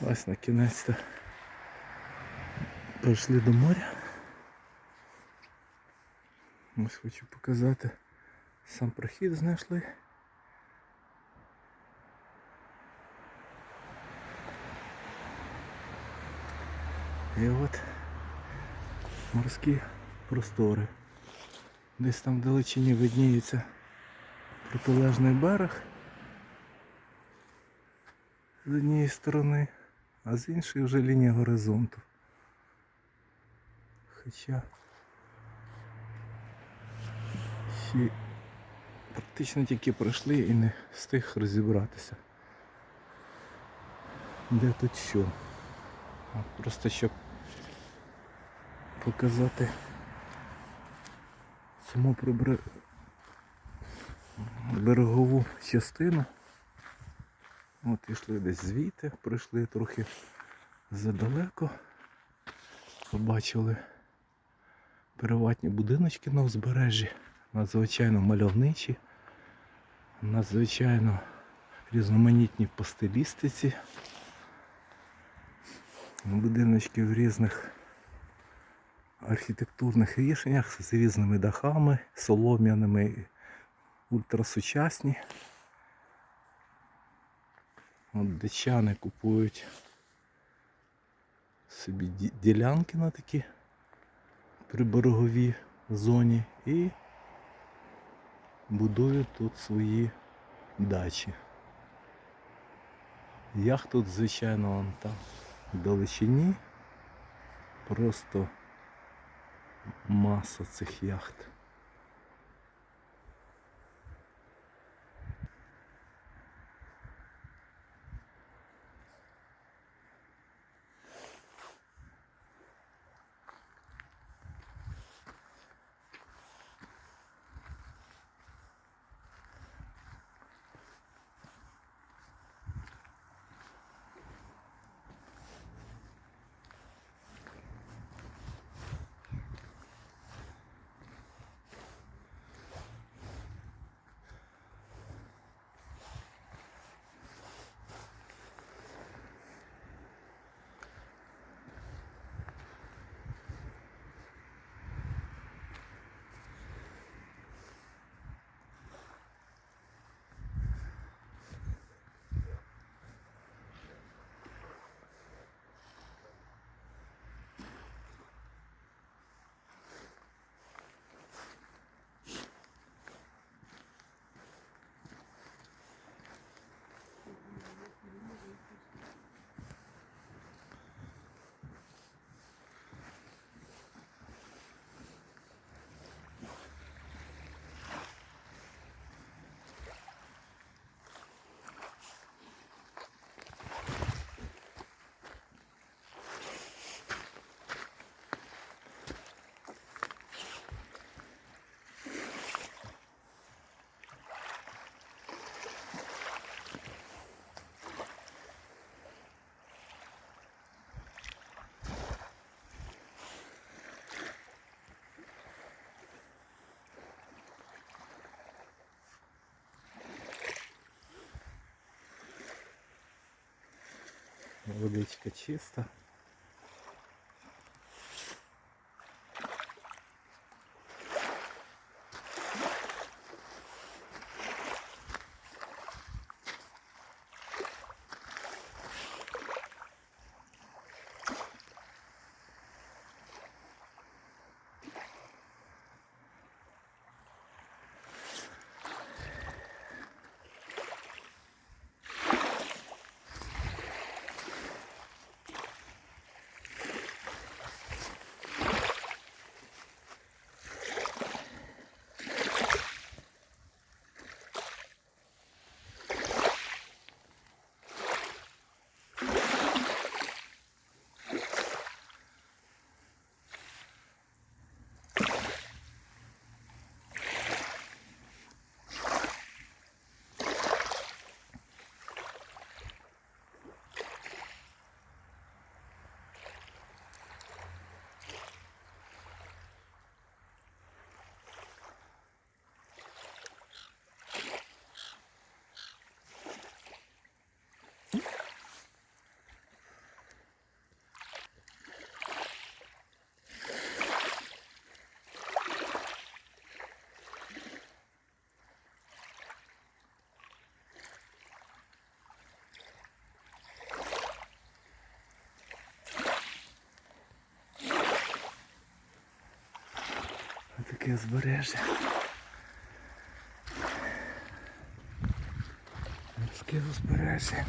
Ось на кінець-то прийшли до моря. Ось хочу показати. Сам прохід знайшли. І от морські простори. Десь там вдалечині видніється протилежний берег з однієї сторони, а з іншої вже лінія горизонту. Хоча ще практично тільки пройшли і не встиг розібратися. Де тут що? Просто щоб показати саму прибре... берегову частину. От ішли десь звідти, пройшли трохи задалеко. Побачили приватні будиночки на узбережжі, надзвичайно мальовничі, надзвичайно різноманітні по стилістиці. Будиночки в різних архітектурних рішеннях з різними дахами, солом'яними, ультрасучасні. От дичани купують собі ділянки на такі прибереговій зоні і будують тут свої дачі. Яхт тут, звичайно, вон там в далечині. Просто маса цих яхт. Водичка чиста. Морське узбережжя. Морське узбережжя.